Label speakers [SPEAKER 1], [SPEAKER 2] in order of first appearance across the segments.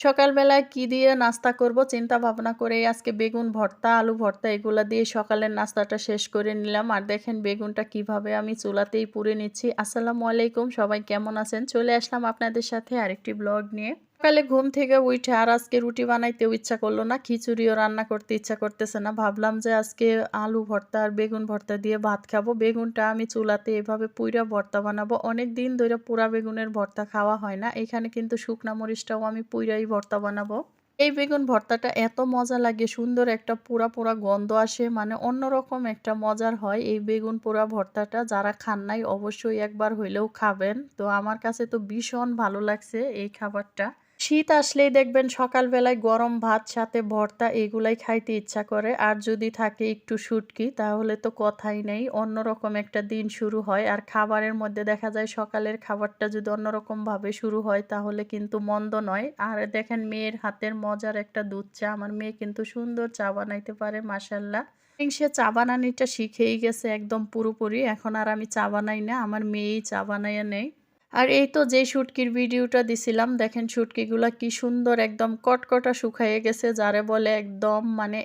[SPEAKER 1] সকালবেলায় কি দিয়ে নাস্তা করব চিন্তা ভাবনা করে আজকে বেগুন ভর্তা, আলু ভর্তা এগুলো দিয়ে সকালের নাস্তাটা শেষ করে নিলাম। আর দেখেন বেগুনটা কীভাবে আমি চুলাতেই পুড়ে নিচ্ছি। আসসালামু আলাইকুম, সবাই কেমন আছেন? চলে আসলাম আপনাদের সাথে আরেকটি ব্লগ নিয়ে। সকালে ঘুম থেকে উঠে আর আজকে রুটি বানাইতেও ইচ্ছা করল না, খিচুড়িও রান্না করতে ইচ্ছা করতেছে না। ভাবলাম যে আজকে আলু ভর্তা আর বেগুন ভর্তা দিয়ে ভাত খাব। বেগুনটা আমি চুলাতে এভাবে পুইরা ভর্তা বানাবো। অনেক দিন ধরে পুরা বেগুনের ভর্তা খাওয়া হয় না। এখানে কিন্তু শুকনা মরিচটাও আমি পুইরাই ভর্তা বানাবো। এই বেগুন ভর্তাটা এত মজা লাগে, সুন্দর একটা পুরা পুরা গন্ধ আসে মানে অন্যরকম একটা মজার হয় এই বেগুন পোড়া ভর্তাটা। যারা খান নাই অবশ্যই একবার হইলেও খাবেন। তো আমার কাছে তো ভীষণ ভালো লাগছে এই খাবারটা। শীত আসলেই দেখবেন সকালবেলায় গরম ভাত, সাথে ভর্তা এগুলাই খাইতে ইচ্ছা করে। আর যদি থাকে একটু শুটকি, তাহলে তো কথাই নেই। অন্যরকম একটা দিন শুরু হয়। আর খাবারের মধ্যে দেখা যায় সকালের খাবারটা যদি অন্যরকমভাবে শুরু হয়, তাহলে কিন্তু মন্দ নয়। আর দেখেন মেয়ের হাতের মজার একটা দুধ চা। আমার মেয়ে কিন্তু সুন্দর চা বানাইতে পারে মাসাল্লাহ সে চা বানানিটা শিখেই গেছে একদম পুরোপুরি। এখন আর আমি চা বানাই না। আমার মেয়েই চা বানাইয়া নেই আর এই তো যে শুটকির ভিডিওটা দিছিলাম, দেখেন শুটকিগুলা কি সুন্দর একদম কটকটা শুকাইয়ে গেছে, যারে বলে একদম মানে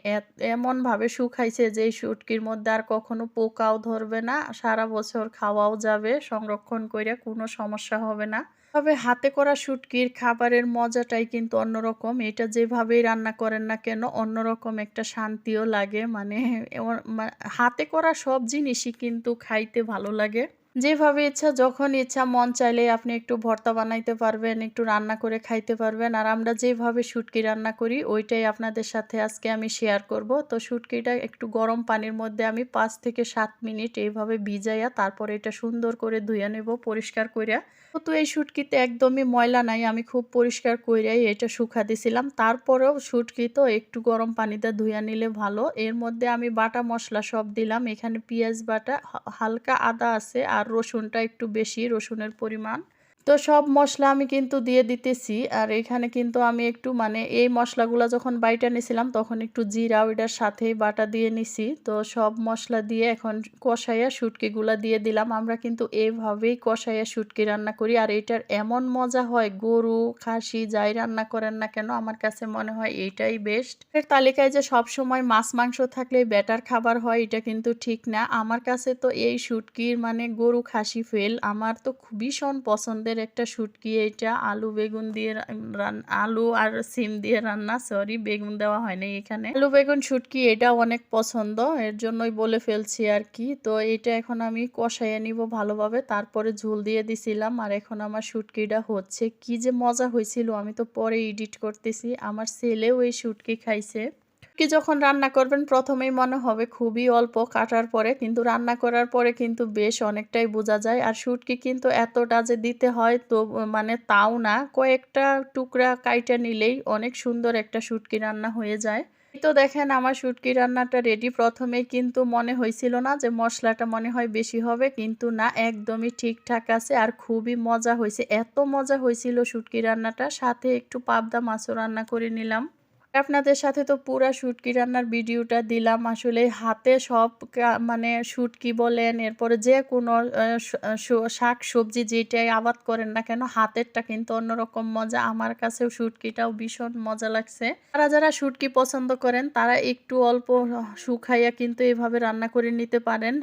[SPEAKER 1] এমনভাবে শুকাইছে যে শুটকির মধ্যে আর কখনো পোকাও ধরবে না, সারা বছর খাওয়াও যাবে, সংরক্ষণ করে কোনো সমস্যা হবে না। তবে হাতে করা শুটকির খাবারের মজাটাই কিন্তু অন্যরকম, এটা যেভাবেই রান্না করেন না কেন, অন্যরকম একটা শান্তিও লাগে মানে হাতে করা সব জিনিসই কিন্তু খাইতে ভালো লাগে। যেভাবে ইচ্ছা, যখন ইচ্ছা, মন চাইলে আপনি একটু ভর্তা বানাইতে পারবেন, একটু রান্না করে খাইতে পারবেন। আর আমরা যেভাবে শুটকি রান্না করি, ওইটাই আপনাদের সাথে আজকে আমি শেয়ার করব। তো শুটকিটা একটু গরম পানির মধ্যে আমি পাঁচ থেকে সাত মিনিট এইভাবে ভিজাইয়া, তারপরে এটা সুন্দর করে ধুয়ে নেব, পরিষ্কার করিয়া তো এই শুটকিতে একদমই ময়লা নাই, আমি খুব পরিষ্কার করিয়াই এটা শুকা দিছিলাম। তারপরেও শুটকি তো একটু গরম পানিতে ধুয়ে নিলে ভালো। এর মধ্যে আমি বাটা মশলা সব দিলাম। এখানে পেঁয়াজ বাটা হালকা আদা আছে আর রসুনটা একটু বেশি রসুনের পরিমাণ। তো সব মশলা আমি কিন্তু দিয়ে দিতেছি। আর এখানে কিন্তু আমি একটু মানে এই মশলাগুলো যখন বাইটা নিছিলাম, তখন একটু জিরা, ওইটার সাথেই বাটা দিয়ে নিছি। তো সব মশলা দিয়ে এখন কষাইয়া শুটকিগুলা দিয়ে দিলাম। আমরা কিন্তু এভাবেই কষাইয়া শুটকি রান্না করি। আর এটার এমন মজা হয়, গরু, খাসি যাই রান্না করেন না কেন, আমার কাছে মনে হয় এইটাই বেস্ট এর তালিকায় যে সব সময় মাছ, মাংস থাকলে বেটার খাবার হয়, এটা কিন্তু ঠিক না। আমার কাছে তো এই শুটকির মানে গরু, খাসি, ফেল, আমার তো ভীষণ পছন্দের মাছের একটা শুটকি এটা আলু, বেগুন দিয়ে আলু আর সিম দিয়ে রান্না সরি বেগুন দেওয়া হয়নি এখানে। আলু, বেগুন, শুটকি এটা অনেক পছন্দ, এর জন্যই বলে ফেলছি আর কি। তো এটা এখন আমি কষাইয়ে নিব ভালোভাবে, তারপরে ঝোল দিয়ে দিছিলাম, আর এখন আমার শুটকিটা হচ্ছে। কি যে মজা হয়েছিল আমি তো পরে এডিট করতেছি, আমার ছেলেও এই শুটকি খাইছে। কি যখন রান্না করবেন, প্রথমেই মনে হবে খুবই অল্প, কাটার পরে কিন্তু রান্না করার পরে কিন্তু বেশ অনেকটাই বোঝা যায়। আর শুটকি কিন্তু এতটা যে দিতে হয় তো মানে তাও না, কয়েকটা টুকরা কাইটা নিলেই অনেক সুন্দর একটা শুটকি রান্না হয়ে যায়। তো দেখেন আমার শুটকি রান্নাটা রেডি প্রথমেই কিন্তু মনে হয়েছিল না যে মশলাটা মনে হয় বেশি হবে, কিন্তু না, একদমই ঠিকঠাক আছে আর খুবই মজা হয়েছে। এত মজা হয়েছিল শুটকি রান্নাটা, সাথে একটু পাবদা মাছও রান্না করে নিলাম। আপনাদের সাথে তো পুরা শুটকি রান্নার ভিডিওটা দিলাম। আসলে হাতে সব মানে শুটকি বলেন, এরপরে যে কোনো শাক সবজি যেটাই আবাদ করেন না কেন, হাতেরটা কিন্তু অন্যরকম মজা। আমার কাছেও শুটকিটাও ভীষণ মজা লাগছে। তারা যারা শুটকি পছন্দ করেন, তারা একটু অল্প শুকাইয়া কিন্তু এভাবে রান্না করে নিতে পারেন।